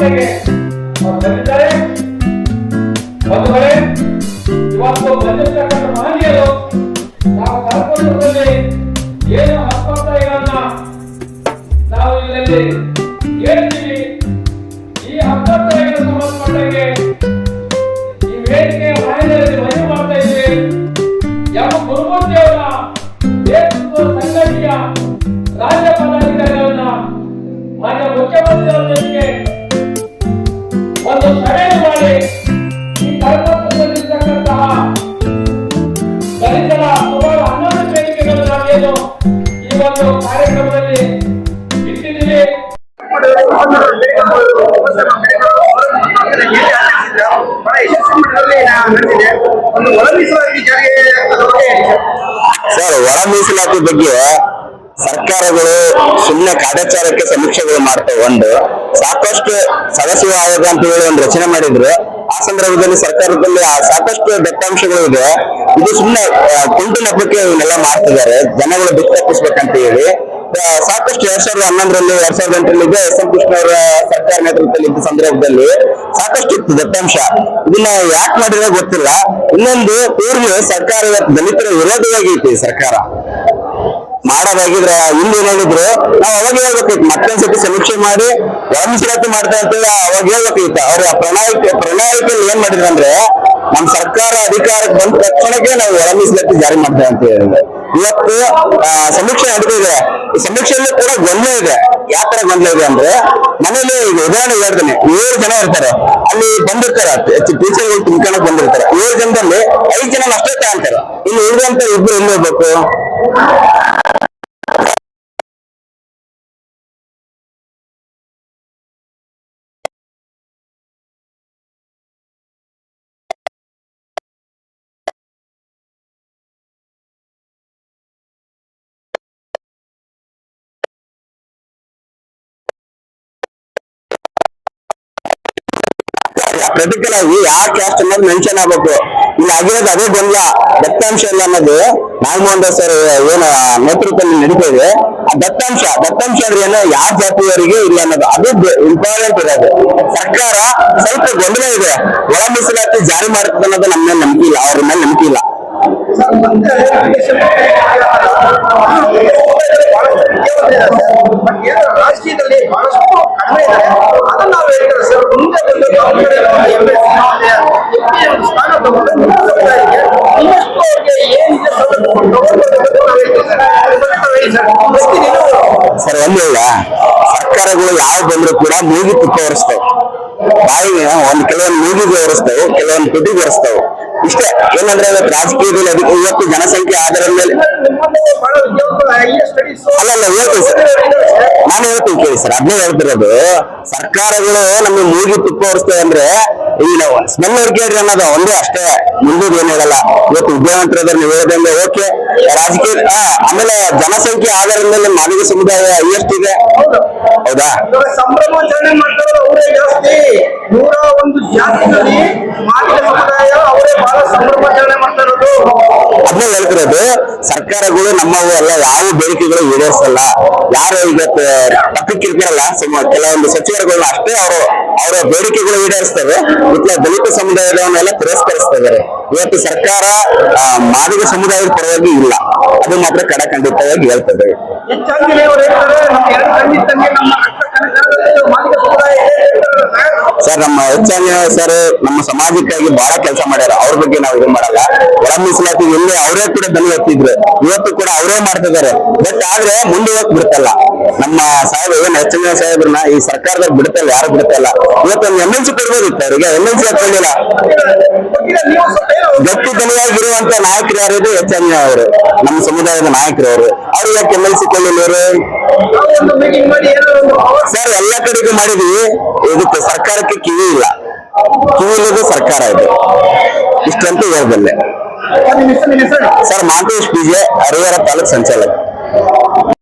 ಮಟ್ಟಿಗೆ ಅವ್ರು ಬಂದಿದ್ದಾರೆ ಇವತ್ತು ಮಹನೀಯರು ನಾವು ಕರ್ಕೊಂಡಲ್ಲಿ ಏನು ಹಸ್ತೋತ್ಸಾಹಗಳನ್ನ ನಾವು ಇಲ್ಲಿ ಹೇಳ್ತೀವಿ. ಈ ಹಸ್ತೋತ್ಸಾಹಗಳ ಸಂಬಂಧಪಟ್ಟಂಗೆ ಈ ವೇದಿಕೆಯ ಮಹಿಳೆಯರಲ್ಲಿ ಮನವಿ ಮಾಡ್ತಾ ಇದ್ದೀವಿ ಯಾವ ಗುರುಮೂರ್ತಿಯವರ ಸಂಘಟನೆಯ ರಾಜ್ಯ ಪದಾಧಿಕಾರಿಗಳನ್ನ ಮಾನ್ಯ ಒಂದು ಸಭೆಯನ್ನು ಮಾಡಿ ಈ ಕರ್ನಾಟಕದಲ್ಲಿರ್ತಕ್ಕಂತಹ ದಲಿತರ ಸುಮಾರು ಹನ್ನೊಂದು ಬೇಡಿಕೆಗಳನ್ನು ನಾವೇನು ಈ ಒಂದು ಕಾರ್ಯಕ್ರಮದಲ್ಲಿ. ಸರ್, ಒಳ ಮೀಸಲಾತಿ ಬಗ್ಗೆ ಸರ್ಕಾರಗಳು ಸುಮ್ಮನೆ ಕಾರ್ಯಾಚಾರಕ್ಕೆ ಸಮೀಕ್ಷೆಗಳು ಮಾಡ್ತವೆ ಒಂದು. ಸಾಕಷ್ಟು ಸದಸ್ಯ ಆಯೋಗ ಅಂತ ಹೇಳಿ ಒಂದು ರಚನೆ ಮಾಡಿದ್ರು. ಆ ಸಂದರ್ಭದಲ್ಲಿ ಸರ್ಕಾರದಲ್ಲಿ ಸಾಕಷ್ಟು ದತ್ತಾಂಶಗಳು ಇದೆ. ಇದು ಸುಮ್ಮನೆ ಕುಂಟು ನೆಪಕ್ಕೆ ಇವನ್ನೆಲ್ಲ ಮಾಡ್ತಿದ್ದಾರೆ. ಜನಗಳು ಬಿತ್ತಪ್ಪಿಸ್ಬೇಕಂತ ಹೇಳಿ. ಸಾಕಷ್ಟು ಎರಡ್ ಸಾವಿರದ ಹನ್ನೊಂದರಲ್ಲಿ, ಎರಡ್ ಸಾವಿರದ ಎಂಟರಲ್ಲಿ ಇದೆ ಎಸ್ ಎಂ ಕೃಷ್ಣ ಅವರ ಸರ್ಕಾರ ನೇತೃತ್ವದಲ್ಲಿ ಇದ್ದ ಸಂದರ್ಭದಲ್ಲಿ ಸಾಕಷ್ಟು ಇತ್ತು ದತ್ತಾಂಶ. ಇದನ್ನ ಯಾಕೆ ಮಾಡಿದ್ರೆ ಗೊತ್ತಿಲ್ಲ. ಇನ್ನೊಂದು ಪೂರ್ಣ ಸರ್ಕಾರ ದಲಿತರ ವಿರೋಧವಾಗಿ ವಿರೋಧವಾಗೈತಿ ಸರ್ಕಾರ. ಮಾಡೋದಾಗಿದ್ರೆ ಹಿಂದೆ ಏನಿದ್ರು ನಾವು ಅವಾಗ ಹೇಳ್ಬೇಕಿತ್ತು ಮತ್ತೊಂದ್ಸತಿ ಸಮೀಕ್ಷೆ ಮಾಡಿ ಒಳ ಮೀಸಲಾತಿ ಮಾಡ್ತಾ ಅಂತೇಳಿ ಅವಾಗ ಹೇಳ್ಬೇಕಿತ್ತು ಅವ್ರ ಪ್ರಣಾಳಿಕೆ ಪ್ರಣಾಳಿಕೆಯಲ್ಲಿ ಏನ್ ಮಾಡಿದ್ರು ಅಂದ್ರೆ ನಮ್ ಸರ್ಕಾರ ಅಧಿಕಾರಕ್ಕೆ ಬಂದ ತಕ್ಷಣಕ್ಕೆ ನಾವು ಒಳ ಜಾರಿ ಮಾಡ್ತೇವೆ ಅಂತ ಹೇಳಿದ್ರೆ. ಇವತ್ತು ಆ, ಸಮೀಕ್ಷೆ ನಡೀತಿದೆ. ಈ ಸಮೀಕ್ಷೆಯಲ್ಲಿ ಕೂಡ ಗೊಂದಲ ಇದೆ. ಯಾವ ತರ ಗೊಂದಲ ಇದೆ ಅಂದ್ರೆ ಮನೇಲಿ ಈಗ ಉದಾಹರಣೆ ಹೇಳ್ತೇನೆ. ಏಳು ಜನ ಇರ್ತಾರೆ. ಅಲ್ಲಿ ಬಂದಿರ್ತಾರೆ. ಟೀಚರ್ಗಳು ತುಂಬ್ಕೊಳಕ್ ಬಂದಿರ್ತಾರೆ. ಏಳು ಜನದಲ್ಲಿ ಐದು ಜನ ಅಷ್ಟೇ ತಗೊಂತಾರೆ ಇನ್ನು ಉಳಿದಂತ ಇಬ್ರು ಎಲ್ಲಿ ಹೋಗ್ಬೇಕು? ಪ್ರತಿಕೂಲ ಆಗಿ ಯಾವ ಕ್ಯಾಸ್ಟ್ ಅನ್ನೋದು ಮೆನ್ಷನ್ ಆಗ್ಬೇಕು? ಇಲ್ಲಿ ಆಗಿರೋದು ಅದೇ ಗೊಂದಲ ದತ್ತಾಂಶ ಇಲ್ಲ ಅನ್ನೋದು ನಾಗಮೋಹನ್ ದಾಸ್ ಸರ್ ಏನ ನೇತೃತ್ವದಲ್ಲಿ ನಡೀತಾ ಇದೆ. ಆ ದತ್ತಾಂಶ ದತ್ತಾಂಶ ಅಂದ್ರೆ ಏನು? ಯಾವ ಜಾತಿಯವರಿಗೆ ಇಲ್ಲ ಅನ್ನೋದು. ಅದು ಇಂಪಾರ್ಟೆಂಟ್ ಇರೋದು. ಸರ್ಕಾರ ಸ್ವಲ್ಪ ಗೊಂದಲ ಇದೆ. ಒಳ ಮೀಸಲಾತಿ ಜಾರಿ ಮಾಡುತ್ತದೆ ಅನ್ನೋದು ನಮ್ಮ ನಂಬಿಕೆ ಇಲ್ಲ ಅವ್ರ ಮೇಲೆ ನಂಬಿಕೆ ಇಲ್ಲ. ಸರ್, ಮತ್ತೆ ಬಟ್ ಏನು ರಾಜಕೀಯದಲ್ಲಿ ಬಹಳಷ್ಟು ಕಡಿಮೆ ಇದೆ ಅದನ್ನ ನಾವು ಹೇಳ್ತಾರೆ ಸರ್ ಮುಂದೆ ಬಂದು ಯಾವ ಕಡೆ ನಮ್ಮ MSc ಒಂದು ಸ್ಥಾನ ತಗೊಂಡು ಮುಂದೆ ಸಮುದಾಯಕ್ಕೆ ಇನ್ನಷ್ಟು ಏನಿದೆ ಸವಲತ್ತು ತಗೊಂಡ್ಬರ್ಬೇಕು ಸರ್. ಅದ್ರ ಬಗ್ಗೆ ತಾವು ಹೇಳಿ ಸರ್ ಎಷ್ಟು ದಿನ ಸರ್ ಒಂದು ಹೇಳ ಸರ್ಕಾರಗಳು ಯಾವ ಬಂದ್ರು ಕೂಡ ಮೂಗಿ ತುಪ್ಪ ಹೊರಿಸ್ತವೆ ಬಾಯಿಗೆ ಒಂದ್ ಕೆಲವೊಂದು ಮೂಗಿಗೆ ಹೊರಿಸ್ತವೆ ಕೆಲವೊಂದು ತುಟಿಗೆ ಹೊರಿಸ್ತವೆ ಇಷ್ಟೇ ಏನಂದ್ರೆ ಇವತ್ತು ರಾಜಕೀಯದಲ್ಲಿ ಅದಕ್ಕೆ ಇವತ್ತು ಜನಸಂಖ್ಯೆ ಆಧಾರದ ಮೇಲೆ ಅಲ್ಲ, ಹೇಳ್ತೀನಿ ಸರ್. ನಾನು ಹೇಳ್ತೀನಿ ಕೇಳಿ ಸರ್ ಅದನ್ನೇ ಹೇಳ್ತಿರೋದು. ಸರ್ಕಾರಗಳು ನಮಗೆ ಮೂಗಿ ತುಪ್ಪ ಹೊರಿಸ್ತೇವೆ ಅಂದ್ರೆ ಈಗ ನಾವು ಸ್ಮೆಲ್ ಕೇಳ್ರಿ ಅನ್ನೋದು ಒಂದೇ ಅಷ್ಟೇ ಮುಂದದ ಏನ್ ಹೇಳಲ್ಲ. ಇವತ್ತು ವಿದ್ಯಾವಂತರದ ನೀವು ಹೇಳ್ದಂಗೆ ಓಕೆ. ರಾಜಕೀಯ ಆಮೇಲೆ ಜನಸಂಖ್ಯೆ ಆಧಾರದ ಮೇಲೆ ಮಾನವ ಸಮುದಾಯ ಎಷ್ಟಿದೆ? ಹೌದಾ? ಸಂಭ್ರಮಾಚರಣೆ ಮಾಡ್ತಾರೆ ಅವರೇ ಜಾಸ್ತಿ. ನೂರ ಒಂದು ಜಾತಿನಲ್ಲಿ ಮಾದಿಗ ಸಮುದಾಯ ಅವರೇ ಬಹಳ ಸಂಭ್ರಮಾಚರಣೆ ಮಾಡ್ತಾ ಇರೋದು. ಅದನ್ನೇ ಹೇಳ್ತಿರೋದು. ಸರ್ಕಾರಗಳು ನಮ್ಮವು ಅಲ್ಲ ಯಾವ ಬೇಡಿಕೆಗಳು ಈಡೇರಿಸಲ್ಲ. ಯಾರು ಈಗ ತಪ್ಪಿಕ್ಕಿರ್ತಾರಲ್ಲ ಕೆಲವೊಂದು ಸಚಿವರುಗಳನ್ನ ಅಷ್ಟೇ ಅವರು, ಅವರ ಬೇಡಿಕೆಗಳು ಈಡೇರಿಸ್ತವೆ. ಮತ್ತೆ ದಲಿತ ಸಮುದಾಯಗಳನ್ನೆಲ್ಲ ತಿರಸ್ಕರಿಸ್ತಾ ಇದ್ದಾರೆ ಇವತ್ತು ಸರ್ಕಾರ ಮಾದಿಗ ಸಮುದಾಯದ ಪರವಾಗಿ ಇಲ್ಲ. ಅದು ಮಾತ್ರ ಕಡಖಂಡಿತವಾಗಿ ಹೇಳ್ತದೆ. ಸರ್. ನಮ್ಮ ಹೆಚ್ಚಾಗಿ ಸರ್ ನಮ್ಮ ಸಮಾಜಕ್ಕಾಗಿ ಬಹಳ ಕೆಲಸ ಮಾಡ್ಯಾರ. ಅವ್ರ ಬಗ್ಗೆ ನಾವು ಇದು ಮಾಡಲ್ಲ. ಒಳ ಮೀಸಲಾತಿ ಇಲ್ಲಿ ಅವರೇ ಕೂಡ ದನಿ ಎತ್ತಿದ್ರು. ಇವತ್ತು ಕೂಡ ಅವರೇ ಮಾಡ್ತಿದ್ದಾರೆ ಬಟ್ ಆದ್ರೆ ಮುಂದೆ ಹೋಗಕ್ ಬಿಡ್ತಲ್ಲ. ನಮ್ಮ ಸಾಹೇಬ್ ಏನ್ ಸಾಹೇಬ್ರನ್ನ ಈ ಸರ್ಕಾರದಾಗ ಬಿಡ್ತಲ್ಲ ಯಾರು ಬಿಡ್ತಲ್ಲ ಇವತ್ತು ಎಂ ಎಲ್ ಸಿ ಕೊಡ್ಬೋದಿತ್ತು ಅವರಿಗೆ. ಎಲ್ ಗಟ್ಟಿ ದನಿಯಾಗಿರುವಂತ ನಾಯಕರು ಯಾರಿದ್ರು ಹೆಚ್ಚಾಗಿ ಅವರು. ನಮ್ಮ ಸಮುದಾಯದ ನಾಯಕರು ಅವರು. ಅವ್ರಿಗೆ ಯಾಕೆ ಎಂ ಎಲ್ ಸಿ ಅವರ್ ಸರ್ ಎಲ್ಲ ಕಡೆಗೂ ಮಾಡಿದ್ವಿ. ಇದಕ್ಕೆ ಸರ್ಕಾರಕ್ಕೆ ಕಿವಿ ಇಲ್ಲ. ಕಿವಿ ಇಲ್ಲದ ಸರ್ಕಾರ ಇದು. ಇಷ್ಟಂತ ಹೇಳ್ಬಲ್ಲೆ. ಸರ್ ಮಾಂತೇಶ್ ಪಿಜೆ ಹರಿಹರ ತಾಲೂಕ್ ಸಂಚಾಲಕ.